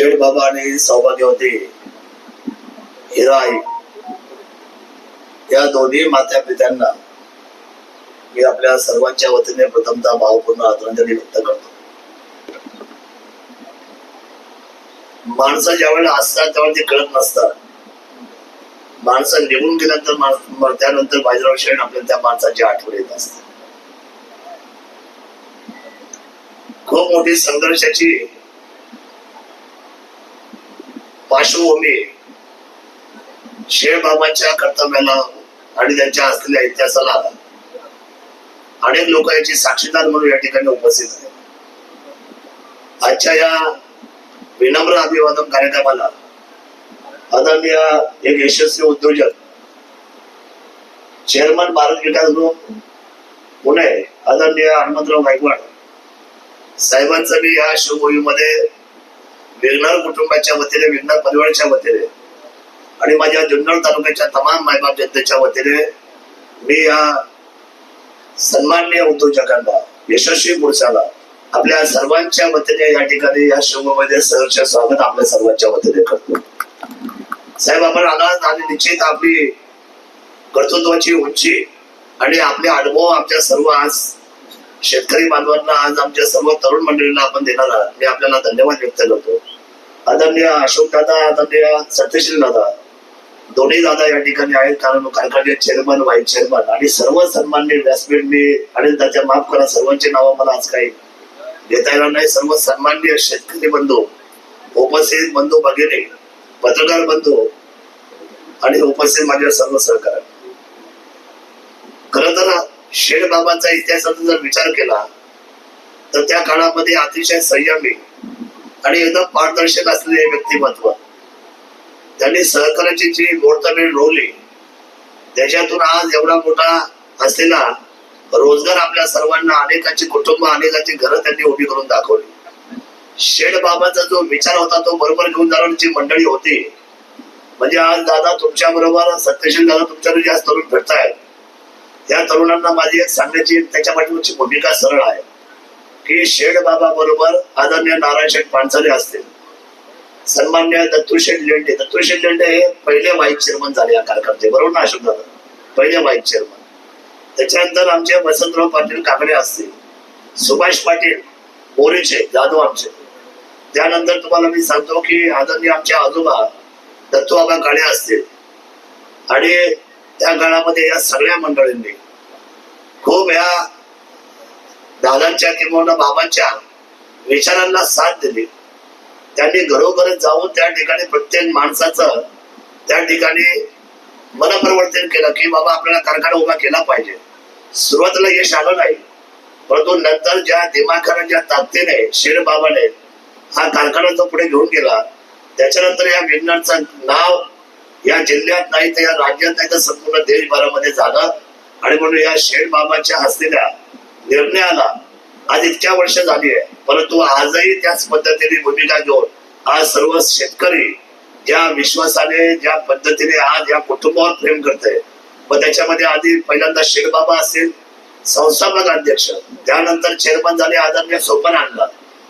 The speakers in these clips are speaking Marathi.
शेठ बाबाने सौभाग्य होते. हिराई या दोन्ही मात्या पित्यांना मी आपल्या सर्वांच्या वतीने प्रथमतः भावपूर्ण आदरांजली व्यक्त करतो. माणसं ज्या वेळेला असतात त्यावेळेला ते कळत नसतात. माणसं निघून गेल्यानंतर माण- त्यानंतर बाजीराव शेण आपल्याला त्या माणसाची आठवण येत असते. खूप मोठी संघर्षाची पार्श्वभूमी शेळबाबांच्या कर्तव्याला आणि त्यांच्या असलेल्या इतिहासाला अनेक लोक याची साक्षीदार म्हणून या ठिकाणी उपस्थित आहेत आजच्या या विनम्र अभिवादन कार्यक्रमाला आदरणीय एक यशस्वी उद्योजक चेअरमन भारत विकास ग्रुप पुणे आदरणीय हनुमंतराव गायकवाड साहेबांचं मी या शिवभूमीमध्ये विघ्नर कुटुंबाच्या वतीने विघ्नर परिवाराच्या वतीने आणि माझ्या जुन्नर तालुक्याच्या तमाम मायबाप जनतेच्या वतीने मी या सन्माननीय उद्योजकांना यशस्वी पुरुषाला आपल्या सर्वांच्या वतीने या ठिकाणी या शिवभूमीमध्ये सहर्ष स्वागत आपल्या सर्वांच्या वतीने करतो. साहेब आपण आलात आणि निश्चित आपली कर्तृत्वाची उंची आणि आपले अनुभव आमच्या सर्व आज शेतकरी बांधवांना आज आमच्या सर्व तरुण मंडळींना आपण देणार आहात. मी आपल्याला धन्यवाद व्यक्त करतो. आदरणीय अशोक दादा आदरणीय सत्यशील दादा दोन्ही दादा या ठिकाणी आहेत. कारण कारखान्याचे चेअरमन व्हाईस चेअरमन आणि सर्व सन्मान्य व्यासपीठ मी आणि त्याच्या माफ करा सर्वांची नावं मला आज काही घेता येणार नाही. सर्व सन्मान्य शेतकरी बंधू उपस्थित बंधू भगिनी पत्रकार बंधू आणि उपस्थित माझ्या सर्व सहकार खर तर शेठ बाबांचा इतिहासाचा जर विचार केला तर त्या काळामध्ये अतिशय संयमी आणि एकदम पारदर्शक असलेले व्यक्तिमत्व. त्यांनी सहकार्याची जी मोडतबीड रोवली त्याच्यातून आज एवढा मोठा असलेला रोजगार आपल्या सर्वांना अनेकांची कुटुंब अनेकांची घरं त्यांनी उभी करून दाखवली. शेड बाबाचा जो विचार होता तो बरोबर घेऊन जाणारी मंडळी होती म्हणजे आज दादा तुमच्या बरोबर सत्यशील दादा तुमच्याकडे जास्त तरुण भेटतायत त्या तरुणांना माझी एक सांगण्याची त्याच्या पाठीमागची भूमिका सरळ आहे. की शेठ बाबा बरोबर आदरणीय नारायण शेठ पानसरे असतील सन्मान्य दत्तूशेठ लेंडे. दत्तूशेठ लेंडे हे पहिले व्हाईस चेअरमन झाले या कारखान्याचे बरोबर ना अशोक दादा? पहिले व्हाईस चेअरमन त्याच्यानंतर आमचे वसंतराव पाटील काकडे असतील सुभाष पाटील बोरीचे जाधव आमचे. त्यानंतर तुम्हाला मी सांगतो की आदरणीय आमचे आजोबा दत्तूबाबा काळे असतील आणि त्या काळामध्ये या सगळ्या मंडळींनी खूप ह्या दादांच्या किंवा बाबांच्या विचारांना साथ दिली. त्यांनी घरोघर जाऊन त्या ठिकाणी प्रत्येक माणसाचं त्या ठिकाणी मनप्रवर्तन केलं की बाबा आपल्याला कारखाना उभा केला पाहिजे. सुरुवातीला यश आलं नाही. परंतु नंतर ज्या दिमाखानं ज्या ताकदीने शेर बाबाने हा कारखाना जो पुढे घेऊन गेला त्याच्यानंतर या विज्ञानचं नाव या जिल्ह्यात नाही तर या राज्यात नाही तर संपूर्ण देशभरामध्ये झालं. आणि म्हणून या शेर बाबाच्या असलेल्या निर्णयाला आज इतक्या वर्ष झाली आहे. परंतु आजही त्याच पद्धतीने भूमिका घेऊन आज सर्व शेतकरी ज्या विश्वासाने ज्या पद्धतीने आज या कुटुंबावर प्रेम करते मग त्याच्यामध्ये आधी पहिल्यांदा शेठबाबा असतील संस्थापक अध्यक्ष त्यानंतर चेअरमन झाले आदरणीय सोपन आणला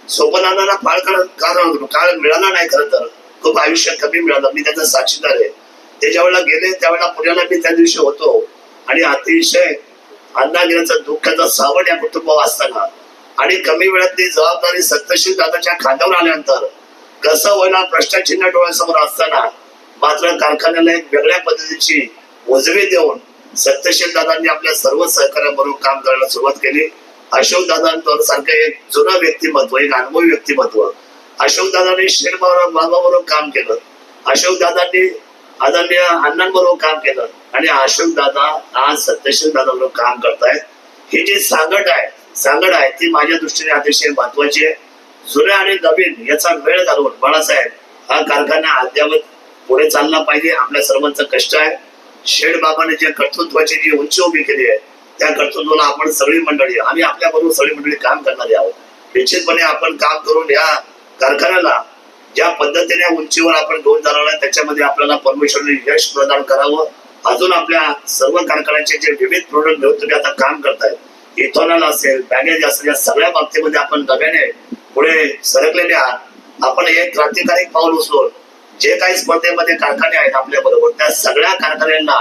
सोपन अण्णांना फार कारण कारण काळ मिळाला नाही खरं तर. खूप आयुष्य कमी मिळालं. मी त्याचा साक्षीदार आहे. ते ज्या वेळेला गेले त्यावेळेला पुण्याला मी त्या दिवशी होतो. आणि अतिशय अण्णा दुःखाचा सावट या कुटुंबावर असताना आणि कमी वेळात ती जबाबदारी सत्यशील दादाच्या खांद्यावर आल्यानंतर कसं होईना प्रश्नचिन्ह डोळ्यासमोर असताना मात्र कारखान्याला एक वेगळ्या पद्धतीची उजवी देऊन सत्यशील दादांनी आपल्या सर्व सहकाऱ्यांबरोबर काम करायला सुरुवात केली. अशोक दादांवर सारखं एक जुनं व्यक्तिमत्व एक अनुभवी व्यक्तिमत्व. अशोक दादांनी शेर बाबाबरोबर काम केलं. अशोक दादांनी आदरणीय अण्णांबरोबर काम केलं. आणि आश्रम दादा आज सत्यशील दादाबरोबर काम करतायत. हे जी सांगड आहे सांगड आहे ती माझ्या दृष्टीने अतिशय महत्वाची आहे. जुन्या आणि नवीन याचा वेळ घालून बाळासाहेब हा कारखाना अद्यावत पुढे चालला पाहिजे आपल्या सर्वांचं कष्ट आहे. शेड बाबाने जे कर्तृत्वाची जी उंची उभी केली आहे त्या कर्तृत्वाला आपण सगळी मंडळी आम्ही आपल्या बरोबर सगळी मंडळी काम करणारी आहोत. निश्चितपणे आपण काम करून या कारखान्याला ज्या पद्धतीने उंचीवर आपण घेऊन जाणार आहे त्याच्यामध्ये आपल्याला परमेश्वरने यश प्रदान करावं. अजून आपल्या सर्व कारखान्याचे जे विविध प्रोडक्ट घेऊन तुम्ही आता काम करताय इथॉनॉल असेल बॅगेज असेल या सगळ्या बाबतीमध्ये आपण नव्याने पुढे सरकलेले आहात. आपण एक क्रांतिकारी पाऊल उचलून जे काही स्पर्धेमध्ये कारखाने आहेत आपल्या बरोबर त्या सगळ्या कारखान्यांना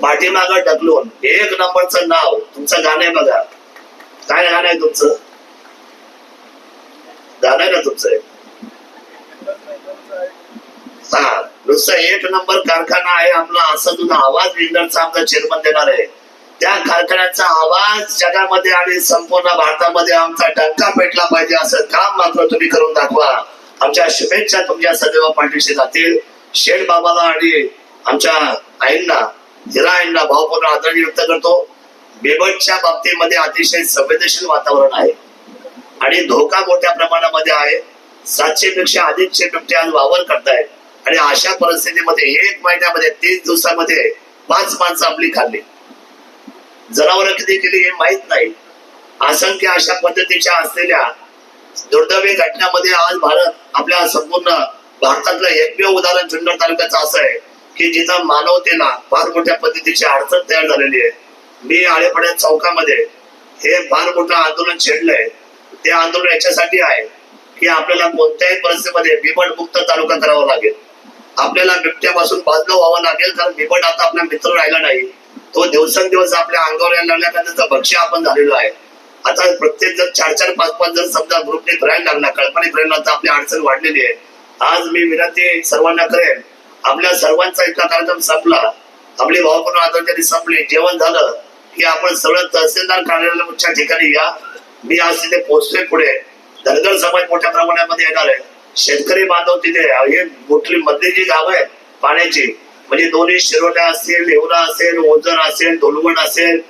पाठीमागं ढकलून एक नंबरचं नाव तुमचं गाणं आहे बघा. काय गाणं आहे तुमचं? गाणं आहे ना तुमचं? हा एक नंबर कारखाना आहे आपला असा तुझा आवाज बिल्डरचा आमचा चेअरमन देणार आहे. त्या कारखान्याचा आवाज जगामध्ये आणि संपूर्ण भारतामध्ये आमचा डंका पेटला पाहिजे असं काम मात्र तुम्ही करून दाखवा. आमच्या शुभेच्छा तुमच्या सदैव पाठीशी जातील. शेठ बाबाला आणि आमच्या आईंना हिरा आईंना भावपूर्ण आदरणीय व्यक्त करतो. बेबटच्या बाबतीमध्ये अतिशय संवेदनशील वातावरण आहे. आणि धोका मोठ्या प्रमाणामध्ये आहे. सातशे पेक्षा अधिकचे बिबटे आज वावर करतायत. आणि अशा परिस्थितीमध्ये एक महिन्यामध्ये तीन दिवसामध्ये पाच माणसं आपली खाल्ली. जनावर किती केली हे माहीत नाही. असंख्य अशा पद्धतीच्या असलेल्या दुर्दैवी घटनामध्ये आज भारत आपल्या संपूर्ण भारतातलं एकमेव उदाहरण जुन्नर तालुक्याचं असं आहे की जिथं मानवतेला फार मोठ्या पद्धतीची अडचण तयार झालेली आहे. मी आळेपड्या चौकामध्ये हे फार मोठं आंदोलन छेडलंय. ते आंदोलन याच्यासाठी आहे की आपल्याला कोणत्याही परिस्थितीमध्ये बिबट मुक्त तालुका करावा लागेल. आपल्याला बिबट्यापासून बाजूला व्हावं लागेल कारण बिबट आता आपला मित्र राहिला नाही. तो दिवसेंदिवस आपल्या अंगावर यायला लागला का त्याचं भक्ष्य आपण झालेलो आहे. आता प्रत्येक जण चार चार पाच पाच जण समजा ग्रुपने फिरायला लागला कल्पने फिरायला आपली अडचण वाढलेली आहे. आज मी विनंती सर्वांना करेन आपल्या सर्वांचा इतका कार्यक्रम संपला. आपली भावपूर्ण आदरांजली संपली. जेवण झालं की आपण सगळं तहसीलदार कार्यालयाच्या ठिकाणी या. मी आज तिथे पोहोचतोय पुढे. धनगर समाज मोठ्या प्रमाणामध्ये येणार आहे. शेतकरी बांधव तिथे हे मोठी मधली जी गाव आहेत पाण्याची म्हणजे दोन्ही शिरोड्या असेल येवला असेल ओझर असेल धुलवड असेल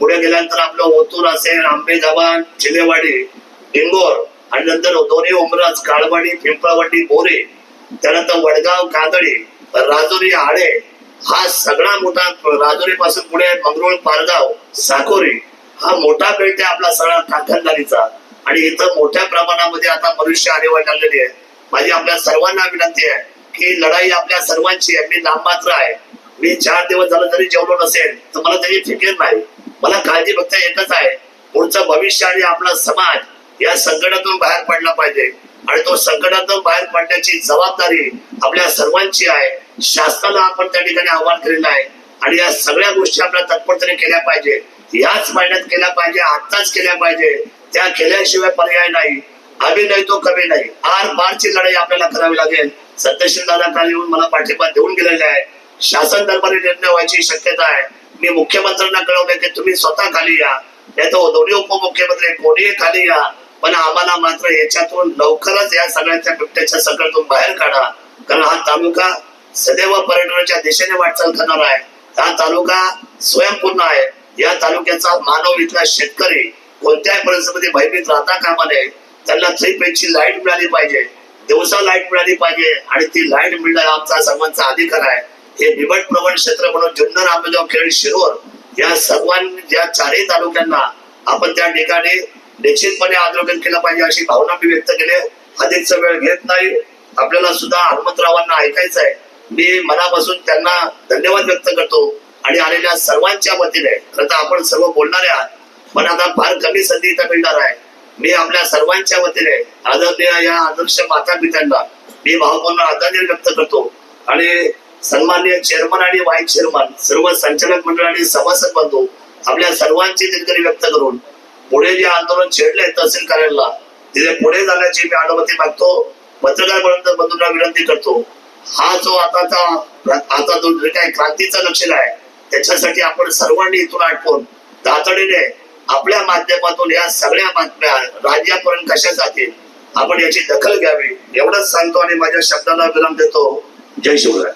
पुढे गेल्यानंतर आपलं ओतूर असेल आंबेगावान चिलेवाडी डिंगोर आणि नंतर दोन्ही उमराज काळवाडी पिंपळवाडी बोरे त्यानंतर वडगाव कादळी राजुरी आळे हा सगळा मोठा राजुरी पासून पुढे मंगरुळ पारगाव साकोरी हा मोठा बेल्ट आहे आपला सगळा कारखानदारीचा आणि इथं मोठ्या प्रमाणामध्ये आता मनुष्य आलेवाट लागलेली आहे माझी आपल्या सर्वांना विनंती आहे की लढाई आपल्या सर्वांची आहे. मी नाममात्र आहे. मी चार दिवस झालं जरी जेवलो नसेल तर मला त्याची फिकीर नाही. मला काळजी फक्त एकच आहे. पुढचं भविष्य आणि आपला समाज या संकटातून बाहेर पडला पाहिजे. आणि तो संकटातून बाहेर पडण्याची जबाबदारी आपल्या सर्वांची आहे. शासनाला आपण त्या ठिकाणी आव्हान केलेलं आहे. आणि या सगळ्या गोष्टी आपल्या तत्परतेने केल्या पाहिजे. याच महिन्यात केल्या पाहिजे आत्ताच केल्या पाहिजे. त्या केल्याशिवाय पर्याय नाही. आम्ही नाही तो कमी नाही. आर पारची लढाई आपल्याला करावी लागेल. सत्यशील दादा काल येऊन मला पाठिंबा देऊन गेलेले आहे. शासन दरबारी निर्णय व्हायची शक्यता आहे. मी मुख्यमंत्र्यांना कळवले की तुम्ही स्वतः खाली या. नाही तर दोन्ही उपमुख्यमंत्री कोणीही खाली या. पण आम्हाला मात्र याच्यातून लवकरच या सगळ्यांच्या बिबट्याच्या संकटातून बाहेर काढा. कारण हा तालुका सदैव पर्यटनाच्या दिशेने वाटचाल करणार आहे. हा तालुका स्वयंपूर्ण आहे. या तालुक्याचा मानव इथला शेतकरी कोणत्याही परिस्थितीमध्ये भयभीत राहता कामा नये. त्यांना थ्री लाइट मिळाली पाहिजे. दिवसा लाइट मिळाली पाहिजे आणि ती लाइट मिळणं आमचा सर्वांचा अधिकार आहे. हे बिबट प्रवण क्षेत्र म्हणून जुन्नर आंबेगाव खेड शिरोर या सर्वांनी या चारही तालुक्यांना आपण त्या ठिकाणी निश्चितपणे आंदोलन केलं पाहिजे अशी भावना मी व्यक्त केली. अधिकचा वेळ घेत नाही. आपल्याला सुद्धा हनुमंतरावांना ऐकायचं आहे. मी मनापासून त्यांना धन्यवाद व्यक्त करतो. आणि आलेल्या सर्वांच्या वतीने खरं तर आपण सर्व बोलणारे आहात पण आता फार कमी संधी इथं मिळणार आहे. मी आपल्या सर्वांच्या वतीने आदरणीय या आदर्श माता पित्यांना मी भावपूर्ण आदरणीय व्यक्त करतो. आणि सन्मान्य चेअरमन आणि व्हाईस चेअरमन सर्व संचालक मंडळ आणि सभासद बंधू आपल्या सर्वांची दिलगिरी व्यक्त करून पुढे जे आंदोलन छेडले तहसील कार्यालयाला तिथे पुढे जाण्याची मी अनुमती मागतो. पत्रकार बंधूंना विनंती करतो. हा जो आताचा आता जो काय क्रांतीचा लक्षण आहे त्याच्यासाठी आपण सर्वांनी इथून आटपून तातडीने आपल्या माध्यमातून या सगळ्या बातम्या राज्यापर्यंत कशा जातील आपण याची दखल घ्यावी एवढंच सांगतो आणि माझ्या शब्दाला विराम देतो. जय शिवराय.